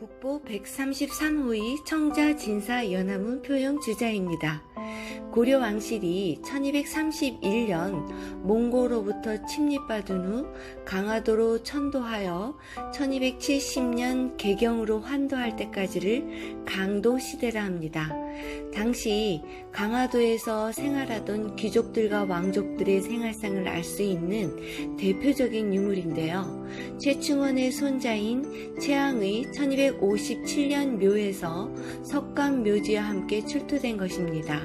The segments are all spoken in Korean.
국보 133호의 청자 진사 연화문 표형 주자입니다. 고려 왕실이 1231년 몽고로부터 침입받은 후 강화도로 천도하여 1270년 개경으로 환도할 때까지를 강도 시대라 합니다. 당시 강화도에서 생활하던 귀족들과 왕족들의 생활상을 알 수 있는 대표적인 유물인데요. 최충원의 손자인 최항의 1257년 묘에서 석관 묘지와 함께 출토된 것입니다.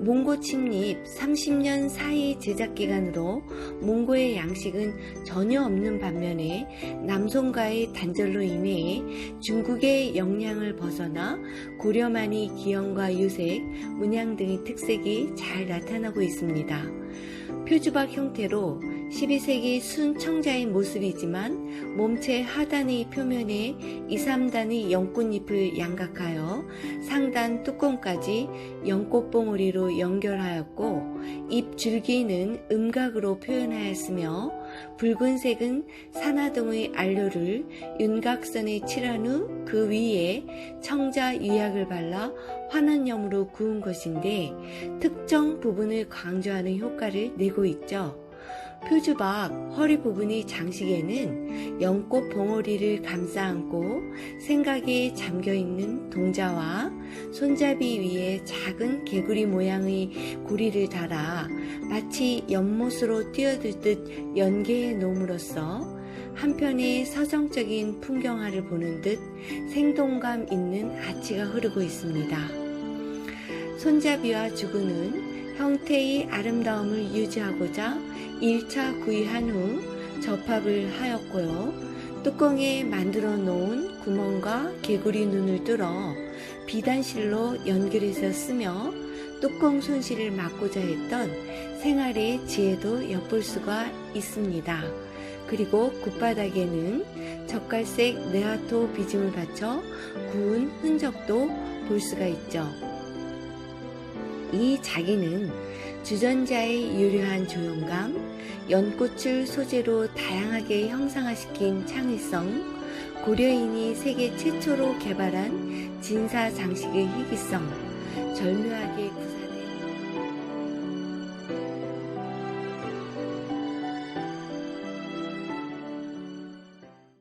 몽고 침입 30년 사이 제작 기간으로 몽고의 양식은 전혀 없는 반면에 남송과의 단절로 인해 중국의 영향을 벗어나 고려만이 기형과 유색, 문양 등의 특색이 잘 나타나고 있습니다. 표주박 형태로 12세기 순청자의 모습이지만 몸체 하단의 표면에 2, 3단의 연꽃잎을 양각하여 상단 뚜껑까지 연꽃봉오리로 연결하였고 잎 줄기는 음각으로 표현하였으며 붉은색은 산화동의 안료를 윤곽선에 칠한 후 그 위에 청자 유약을 발라 환원염으로 구운 것인데 특정 부분을 강조하는 효과를 내고 있죠. 표주박 허리 부분의 장식에는 연꽃 봉오리를 감싸 안고 생각에 잠겨 있는 동자와 손잡이 위에 작은 개구리 모양의 고리를 달아 마치 연못으로 뛰어들 듯 연계해 놓음으로써 한편의 서정적인 풍경화를 보는 듯 생동감 있는 아치가 흐르고 있습니다. 손잡이와 주구는 형태의 아름다움을 유지하고자 1차 구이한 후 접합을 하였고요. 뚜껑에 만들어 놓은 구멍과 개구리 눈을 뚫어 비단실로 연결해서 쓰며 뚜껑 손실을 막고자 했던 생활의 지혜도 엿볼 수가 있습니다. 그리고 굿바닥에는 젓갈색 네아토 비즘을 받쳐 구운 흔적도 볼 수가 있죠. 이 자기는 주전자의 유려한 조용감, 연꽃을 소재로 다양하게 형상화시킨 창의성, 고려인이 세계 최초로 개발한 진사 장식의 희귀성, 절묘하게 구상